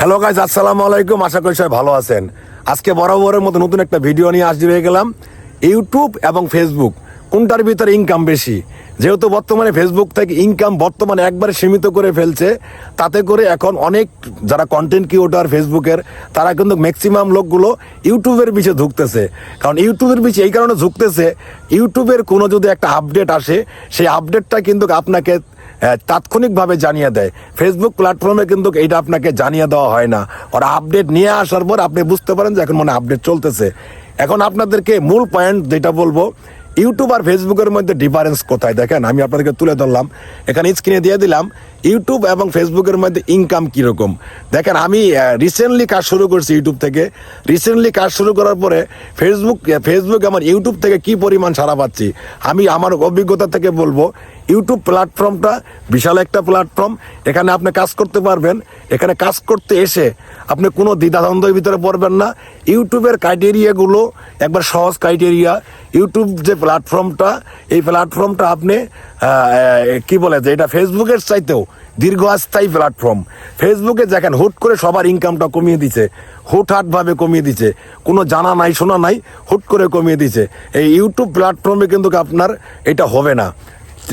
Hello guys আসসালামু আলাইকুম। আশা করি সবাই ভালো আছেন। আজকে বরাবরের মতো নতুন একটা ভিডিও নিয়ে হয়ে গেলাম। ইউটিউব এবং ফেসবুক কোনটার ভিতরে ইনকাম বেশি? যেহেতু বর্তমানে ফেসবুক থেকে ইনকাম বর্তমানে একবারে সীমিত করে ফেলছে, তাতে করে এখন অনেক যারা কন্টেন্ট ক্রিয়েটর ফেসবুকের তারা কিন্তু ম্যাক্সিমাম লোকগুলো ইউটিউবের পিছিয়ে ঝুঁকতেছে। কারণ ইউটিউবের পিছিয়ে এই কারণে ঝুঁকতেছে ইউটিউবের কোনো যদি একটা আপডেট আসে, সেই আপডেটটা কিন্তু আপনাকে তাৎক্ষণিকভাবে জানিয়ে দেয়। ফেসবুক প্ল্যাটফর্মে কিন্তু এইটা আপনাকে জানিয়ে দেওয়া হয় না। আর আপডেট নিয়ে আসার পর আপনি বুঝতে পারেন যে এখন মানে আপডেট চলতেছে। এখন আপনাদেরকে মূল পয়েন্ট যেটা বলব ইউটিউব আর ফেসবুকের মধ্যে ডিফারেন্স কোথায়? দেখেন, আমি আপনাদেরকে তুলে ধরলাম। এখানে স্ক্রিনে দিয়ে দিলাম। ইউটিউব এবং ফেসবুকের মধ্যে ইনকাম কীরকম? দেখেন, আমি রিসেন্টলি কাজ শুরু করছি ইউটিউব থেকে। রিসেন্টলি কাজ শুরু করার পরে ফেসবুক ফেসবুক আমার ইউটিউব থেকে কি পরিমাণ সারা পাচ্ছি? আমি আমার অভিজ্ঞতা থেকে বলব, ইউটিউব প্ল্যাটফর্মটা বিশাল একটা প্ল্যাটফর্ম এখানে আপনি কাজ করতে পারবেন। এখানে কাজ করতে এসে আপনি কোনো দ্বিধাদ্বন্দ্বের ভিতরে পড়বেন না। ইউটিউবের ক্রাইটেরিয়াগুলো একবার সহজ ক্রাইটেরিয়া ইউটিউব যে প্ল্যাটফর্মটা এই প্ল্যাটফর্মটা আপনি কি বলে যে এটা ফেসবুকের চাইতেও দীর্ঘস্থায়ী প্ল্যাটফর্ম ফেসবুকে দেখেন, হুট করে সবার ইনকামটা কমিয়ে দিছে হুটহাটভাবে কমিয়ে দিছে কোনো জানা নাই, শোনা নাই, হুট করে কমিয়ে দিছে এই ইউটিউব প্ল্যাটফর্মে কিন্তু আপনার এটা হবে না।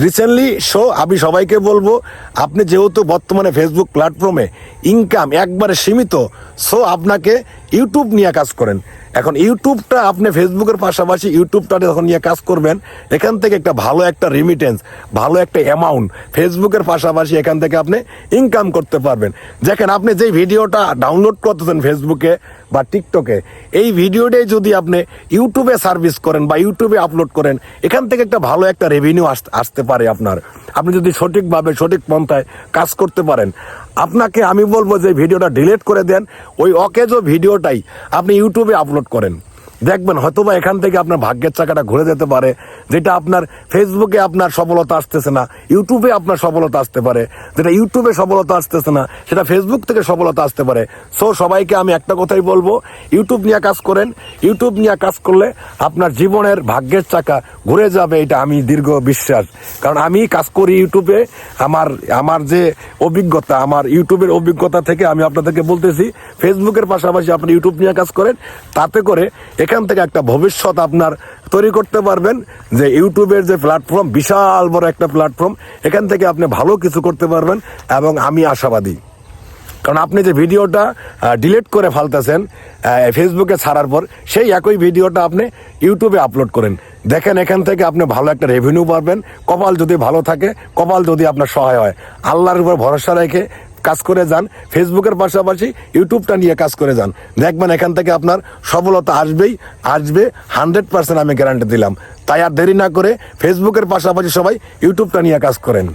রিসেন্টলি শো আমি সবাইকে বলব, আপনি যেহেতু বর্তমানে ফেসবুক প্ল্যাটফর্মে ইনকাম একবারে সীমিত সো আপনাকে ইউটিউব নিয়ে কাজ করেন। এখন ইউটিউবটা আপনি ফেসবুকের পাশাপাশি ইউটিউবটা যখন নিয়ে কাজ করবেন, এখান থেকে একটা ভালো একটা রিমিটেন্স ভালো একটা অ্যামাউন্ট ফেসবুকের পাশাপাশি এখান থেকে আপনি ইনকাম করতে পারবেন। দেখেন, আপনি যেই ভিডিওটা ডাউনলোড করতেছেন ফেসবুকে বা টিকটকে, এই ভিডিওটাই যদি আপনি ইউটিউবে সার্ভিস করেন বা ইউটিউবে আপলোড করেন, এখান থেকে একটা ভালো একটা রেভিনিউ আসতে পারে আপনার। আপনি যদি সঠিকভাবে সঠিক পন্থায় কাজ করতে পারেন, আপনাকে আমি বলব যে ভিডিওটা ডিলিট করে দেন। ওই অকেজো ভিডিওটাই আপনি ইউটিউবে আপলোড করেন। দেখবেন হয়তোবা এখান থেকে আপনার ভাগ্যের চাকাটা ঘুরে যেতে পারে, যেটা আপনার ফেসবুকে আপনার সফলতা আসতেছে না ইউটিউবে আপনার সফলতা আসতে পারে, যেটা ইউটিউবে সফলতা আসতেছে না, সেটা ফেসবুক থেকে সফলতা আসতে পারে। সো সবাইকে আমি একটা কথাই বলব ইউটিউব নিয়ে কাজ করেন ইউটিউব নিয়ে কাজ করলে আপনার জীবনের ভাগ্যের চাকা ঘুরে যাবে, এটা আমি দীর্ঘ বিশ্বাস। কারণ আমি কাজ করি ইউটিউবে আমার আমার যে অভিজ্ঞতা, আমার ইউটিউবের অভিজ্ঞতা থেকে আমি আপনাদেরকে বলতেছি ফেসবুকের পাশাপাশি আপনি ইউটিউব নিয়ে কাজ করেন, তাতে করে এখান থেকে একটা ভবিষ্যৎ আপনার তৈরি করতে পারবেন যে ইউটিউবের যে প্ল্যাটফর্ম বিশাল বড় একটা প্ল্যাটফর্ম এখান থেকে আপনি ভালো কিছু করতে পারবেন এবং আমি আশাবাদী। কারণ আপনি যে ভিডিওটা ডিলিট করে ফালতেছেন ফেসবুকে ছাড়ার পর, সেই একই ভিডিওটা আপনি ইউটিউবে আপলোড করেন। দেখেন এখান থেকে আপনি ভালো একটা রেভিনিউ পাবেন। কপাল যদি ভালো থাকে, কপাল যদি আপনার সহায় হয়। আল্লাহর উপর ভরসা রেখে কাজ করে যান ফেসবুকের পাশাপাশি ইউটিউবটা নিয়ে কাজ করে যান। দেখবেন এখান থেকে আপনার সফলতা আসবেই, আসবে হান্ড্রেড পার্সেন্ট আমি গ্যারান্টি দিলাম। তাই আর দেরি না করে ফেসবুকের পাশাপাশি সবাই ইউটিউবটা নিয়ে কাজ করেন।